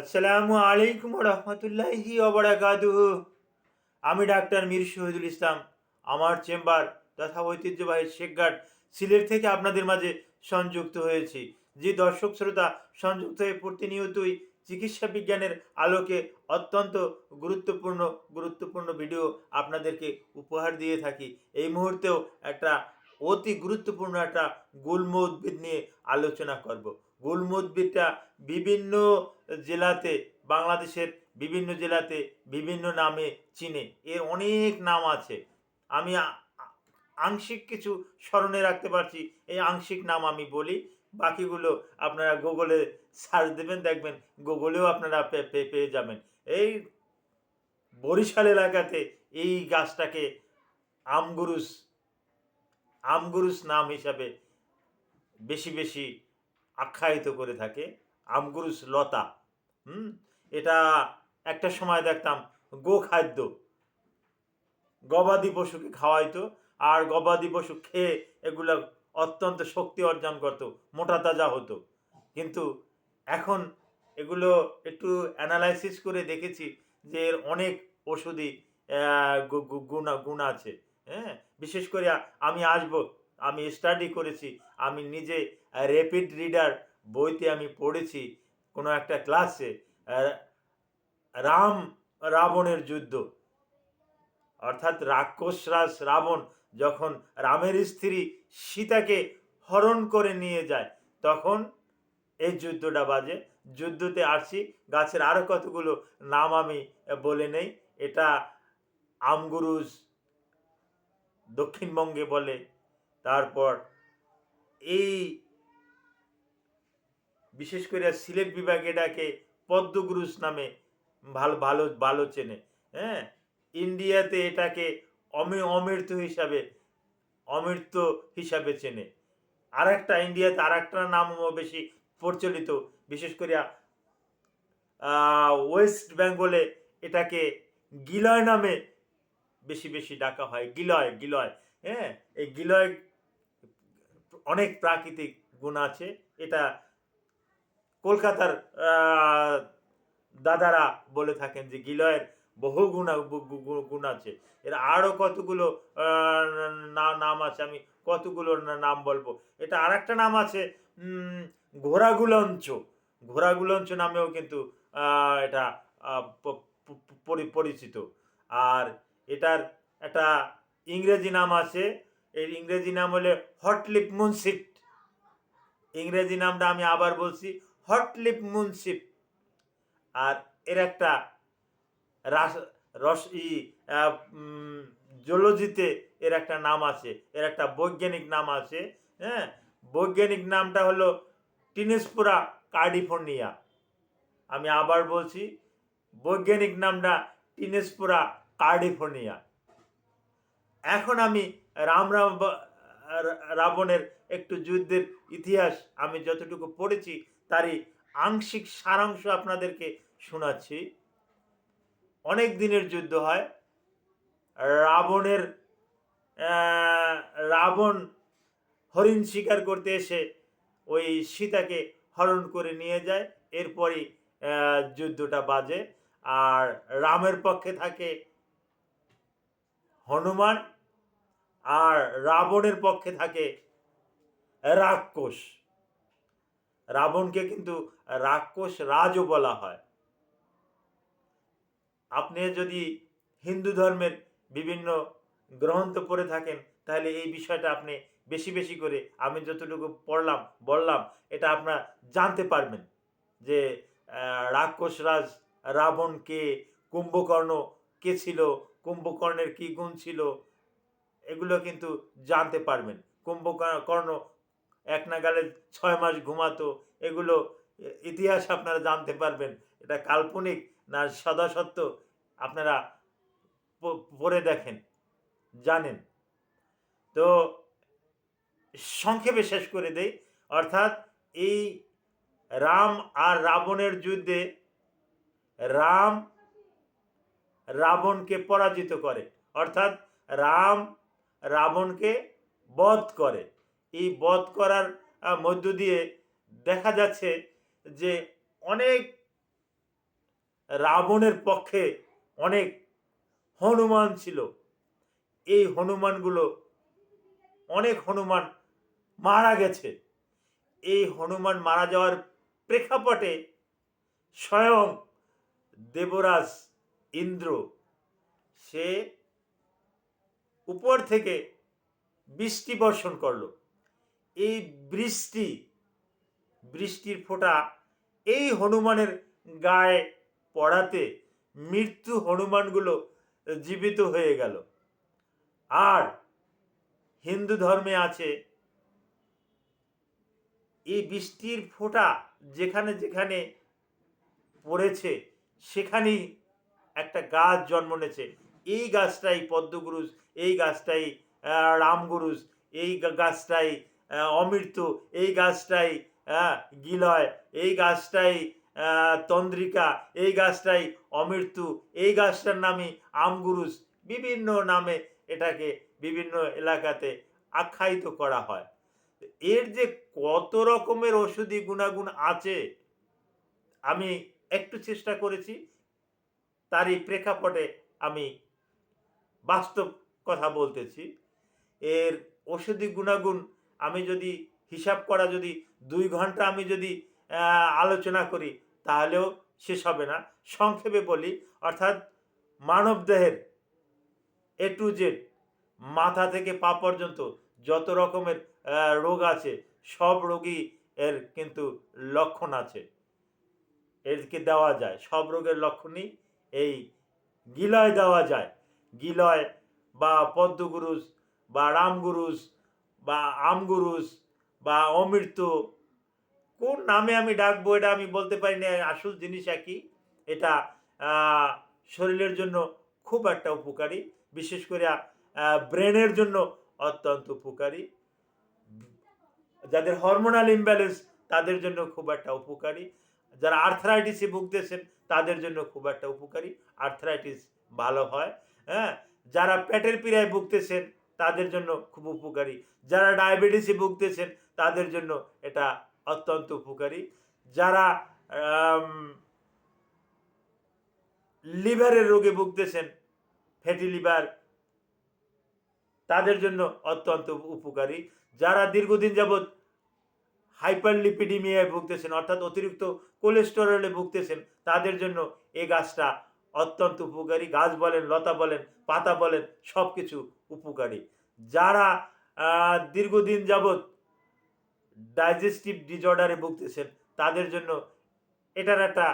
আসসালামু আলাইকুম রহমতুল্লাহি ওবরাকাতুহু আমি ডাক্তার মীর শহীদুল ইসলাম, আমার চেম্বার তথা ঐতিহ্যবাহী শেখঘাট সিলেট থেকে আপনাদের মাঝে সংযুক্ত হয়েছি, যে দর্শক শ্রোতা সংযুক্ত হয়ে প্রতিনিয়তই চিকিৎসা বিজ্ঞানের আলোকে অত্যন্ত গুরুত্বপূর্ণ গুরুত্বপূর্ণ ভিডিও আপনাদেরকে উপহার দিয়ে থাকি। এই মুহূর্তেও একটা অতি গুরুত্বপূর্ণ একটা গুল্ম উদ্ভিদ নিয়ে আলোচনা করব। গুল্ম উদ্ভিদটা বিভিন্ন জেলাতে, বাংলাদেশের বিভিন্ন জেলাতে, বিভিন্ন নামে চিনে। এর অনেক নাম আছে। আমি আংশিক কিছু স্মরণে রাখতে পারছি। এই আংশিক নাম আমি বলি। বাকিগুলো আপনারা গুগলে সার্চ দেবেন, দেখবেন গুগলেও আপনারা পেয়ে যাবেন। এই বরিশাল এলাকাতে এই গাছটাকে আমগুরুস আমগুরুস নাম হিসাবে বেশি বেশি আখ্যায়িত করে থাকে। আমগুরুস লতা। হুম? এটা একটা সময় দেখতাম গো খাদ্য। গবাদি পশুকে খাওয়াইতো আর গবাদি পশু খেয়ে এগুলো অত্যন্ত শক্তি অর্জন করতো, মোটা তাজা হতো। কিন্তু এখন এগুলো একটু অ্যানালাইসিস করে দেখেছি যে এর অনেক গু- গুণ গুণ আছে হ্যাঁ? বিশেষ করে আমি আসব, আমি স্টাডি করেছি, আমি নিজে র্যাপিড রিডার বইতে আমি পড়েছি কোনো একটা ক্লাসে রাম, রাবণের যুদ্ধ। অর্থাৎ রাক্ষসরাজ রাবণ যখন রামের স্ত্রী সীতাকে হরণ করে নিয়ে যায়, তখন এই যুদ্ধটা বাজে। যুদ্ধতে আসছি, গাছের আরও কতগুলো নাম আমি বলে নেই। এটা আমগুরুজ, দক্ষিণবঙ্গে বলে। তারপর এই বিশেষ করে সিলেট বিভাগ এটাকে পদ্মগুরুস নামে ভালো ভালো ভালো চেনে। হ্যাঁ? ইন্ডিয়াতে এটাকে অমি অমৃত হিসাবে অমৃত হিসাবে চেনে। আর একটা ইন্ডিয়াতে আর একটা নামও বেশি প্রচলিত। বিশেষ করে ওয়েস্ট বেঙ্গলে এটাকে গিলয় নামে বেশি বেশি ডাকা হয়। গিলয় গিলয়। হ্যাঁ? এই গিলয় অনেক প্রাকৃতিক গুণ আছে। এটা কলকাতার দাদারা বলে থাকেন যে গিলয়ের বহু গুণ গুণ আছে। এর আরও কতগুলো নাম আছে? আমি কতগুলো নাম বলব? এটা আর একটা নাম আছে উম, ঘোড়াগুলঞ্চ ঘোড়াগুলঞ্চ নামেও কিন্তু এটা পরিচিত। আর এটার একটা ইংরেজি নাম আছে এর ইংরেজি নাম হলে হটলিপ মুনসিপ ইংরেজি নামটা আমি আবার বলছি হটলিপ মুনসিপ। আর এর একটা রাস রস ই জোলজিতে এর একটা নাম আছে। এর একটা বৈজ্ঞানিক নাম আছে হ্যাঁ? বৈজ্ঞানিক নামটা হলো টিনেসপুরা কার্ডিফোর্নিয়া। আমি আবার বলছি, বৈজ্ঞানিক নামটা টিনেসপুরা কার্ডিফোর্নিয়া। এখন আমি রাম রাম রাবণের একটু যুদ্ধের ইতিহাস আমি যতটুকু পড়েছি তারই আংশিক সারাংশ আপনাদেরকে শোনাচ্ছি। অনেক দিনের যুদ্ধ হয়। রাবণের রাবণ হরিণ শিকার করতে এসে ওই সীতাকে হরণ করে নিয়ে যায়। এরপরই যুদ্ধটা বাজে। আর রামের পক্ষে থাকে হনুমান। আর রাবণের পক্ষে থাকে রাক্ষস। রাবণকে কিন্তু রাক্ষস রাজও বলা হয়। আপনি যদি হিন্দু ধর্মের বিভিন্ন গ্রন্থ পড়ে থাকেন তাহলে এই বিষয়টা আপনি বেশি বেশি করে আমি যতটুকু পড়লাম বললাম এটা আপনারা জানতে পারবেন যে আহ, রাক্ষস রাজ রাবণ কে কুম্ভকর্ণ কে ছিল কুম্ভকর্ণের কি গুণ ছিল এগুলো কিন্তু জানতে পারবেন। কুম্ভকর্ণ এক নাগালে ছয় মাস ঘুমাতো, এগুলো ইতিহাস আপনারা জানতে পারবেন। এটা কাল্পনিক না সদা সত্য আপনারা পড়ে দেখেন, জানেন। তো সংক্ষেপে শেষ করে দেই, অর্থাৎ এই রাম আর রাবণের যুদ্ধে রাম রাবণকে পরাজিত করে, অর্থাৎ রাম রাবণকে বধ করে। এই বধ করার মধ্য দিয়ে দেখা যাচ্ছে যে অনেক রাবণের পক্ষে অনেক হনুমান ছিল। এই হনুমানগুলো, অনেক হনুমান মারা গেছে। এই হনুমান মারা যাওয়ার প্রেক্ষাপটে স্বয়ং দেবরাজ ইন্দ্র, সে উপর থেকে বৃষ্টি বর্ষণ করল। এই বৃষ্টি, বৃষ্টির ফোঁটা এই হনুমানের গায়ে পড়াতে মৃত্যু হনুমানগুলো জীবিত হয়ে গেল। আর হিন্দু ধর্মে আছে, এই বৃষ্টির ফোঁটা যেখানে যেখানে পড়েছে, সেখানেই একটা গাছ জন্ম নিয়েছে এই গাছটাই পদ্মগুরুজ এই গাছটাই রামগুরুজ এই গাছটাই আহ, অমৃত এই গাছটাই গিলয় এই গাছটাই তন্দ্রিকা এই গাছটাই অমৃত্যু এই গাছটার নামই আমগুরুজ। বিভিন্ন নামে এটাকে বিভিন্ন এলাকাতে আখ্যায়িত করা হয়। এর যে কত রকমের ওষুধি গুণাগুণ আছে আমি একটু চেষ্টা করেছি তারই প্রেক্ষাপটে আমি বাস্তব কথা বলতেছি। এর ওষুধি গুণাগুণ আমি যদি হিসাব করা যদি দুই ঘণ্টা আমি যদি আলোচনা করি, তাহলেও শেষ হবে না। সংক্ষেপে বলি, অর্থাৎ মানব দেহের এ টু জেড মাথা থেকে পা পর্যন্ত যত রকমের রোগ আছে, সব রোগই এর কিন্তু লক্ষণ আছে। এরকে দেওয়া যায়, সব রোগের লক্ষণই এই গিলয় দেওয়া যায়। গিলয় বা পদ্মগুরুজ বা রামগুরুজ বা আমগুরুজ বা অমৃত, কোন নামে আমি ডাকবো এটা আমি বলতে পারি না, আসল জিনিস একই। এটা শরীরের জন্য খুব একটা উপকারী, বিশেষ করে ব্রেনের জন্য অত্যন্ত উপকারী। যাদের হরমোনাল ইমব্যালেন্স তাদের জন্য খুব একটা উপকারী। যারা আর্থরাইটিসে ভুগতেছেন তাদের জন্য খুব একটা উপকারী। আর্থরাইটিস ভালো হয় হ্যাঁ? যারা পেটের পীড়ায় ভুগতেছেন তাদের জন্য খুব উপকারী। যারা ডায়াবেটিসে ভুগতেছেন, তাদের জন্য এটা অত্যন্ত উপকারী। যারা লিভারের রোগে ভুগতেছেন, ফ্যাটি লিভার, তাদের জন্য অত্যন্ত উপকারী। যারা দীর্ঘদিন যাবৎ হাইপারলিপিডিমিয়ায় ভুগতেছেন, অর্থাৎ অতিরিক্ত কোলেস্টেরলে ভুগতেছেন, তাদের জন্য এই গাছটা অত্যন্ত উপকারী। গাছ বলেন, লতা বলেন, পাতা বলেন সব কিছু উপকারী। যারা দীর্ঘদিন যাবৎ ডাইজেস্টিভ ডিজঅর্ডারে ভুগতেছেন, তাদের জন্য এটার একটা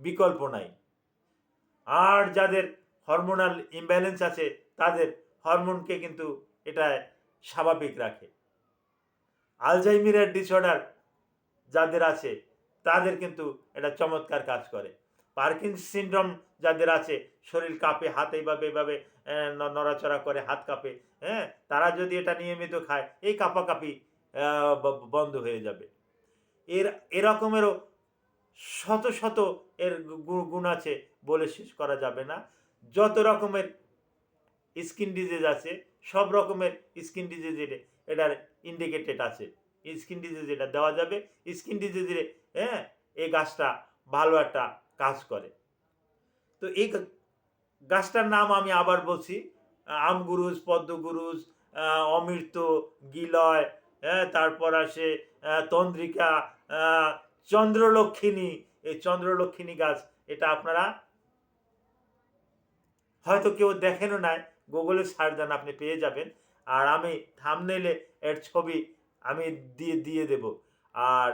বিকল্প নাই। আর যাদের হরমোনাল ইমব্যালেন্স আছে, তাদের হরমোনকে কিন্তু এটা স্বাভাবিক রাখে। আলজাইমিরের ডিসঅর্ডার যাদের আছে, তাদের কিন্তু এটা চমৎকার কাজ করে। পার্কিন্স সিনড্রোম যাদের আছে, শরীর কাঁপে, হাত এইভাবে এইভাবে নড়াচড়া করে, হাত কাঁপে হ্যাঁ? তারা যদি এটা নিয়মিত খায়, এই কাঁপাকাঁপি বন্ধ হয়ে যাবে। এর, এরকমেরও শত শত এর গুণ আছে বলে শেষ করা যাবে না। যত রকমের স্কিন ডিজিজ আছে, সব রকমের স্কিন ডিজিজের এটার ইন্ডিকেটেড আছে। স্কিন ডিজিজ এটা দেওয়া যাবে। স্কিন ডিজিজে হ্যাঁ? এই গাছটা ভালো একটা কাজ করে। তো এই গাছটার নাম আমি আবার বলছি আমগুরুজ পদ্মগুরুজ অমৃত গিলয় হ্যাঁ তারপর আসে তন্দ্রিকা আহ, চন্দ্রলক্ষিণী। এই চন্দ্রলক্ষিণী গাছ এটা আপনারা হয়তো কেউ দেখেনও নাই গুগলে সার্চ দেন আপনি পেয়ে যাবেন। আর আমি থামনেলে এর ছবি আমি দিয়ে দিয়ে দেব। আর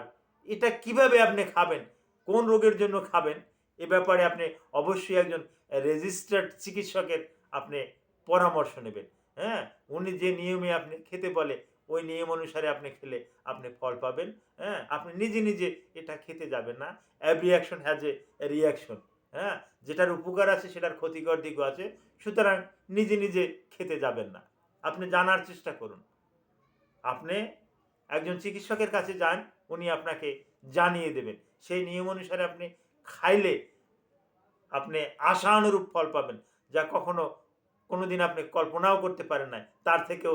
এটা কীভাবে আপনি খাবেন? কোন রোগের জন্য খাবেন? এ ব্যাপারে আপনি অবশ্যই একজন রেজিস্টার্ড চিকিৎসকের আপনি পরামর্শ নেবেন। হ্যাঁ? উনি যে নিয়মে আপনি খেতে বলে, ওই নিয়ম অনুসারে আপনি খেলে আপনি ফল পাবেন। হ্যাঁ? আপনি নিজে নিজে এটা খেতে যাবেন না। Have reaction has a reaction হ্যাঁ? যেটার উপকার আছে সেটার ক্ষতিকর দিকও আছে, সুতরাং নিজে নিজে খেতে যাবেন না। আপনি জানার চেষ্টা করুন। আপনি একজন চিকিৎসকের কাছে যান, উনি আপনাকে জানিয়ে দেবেন। সেই নিয়ম অনুসারে আপনি খাইলে আপনি আশানুরূপ ফল পাবেন, যা কখনো কোনোদিন আপনি কল্পনাও করতে পারেন না তার থেকেও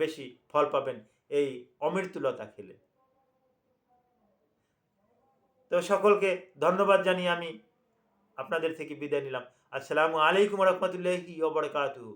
বেশি ফল পাবেন এই অমৃত্যুলতা খেলে। তো সকলকে ধন্যবাদ জানিয়ে আমি আপনাদের থেকে বিদায় নিলাম। আসসালামু আলাইকুম রহমতুল্লাহি ওবরকাতু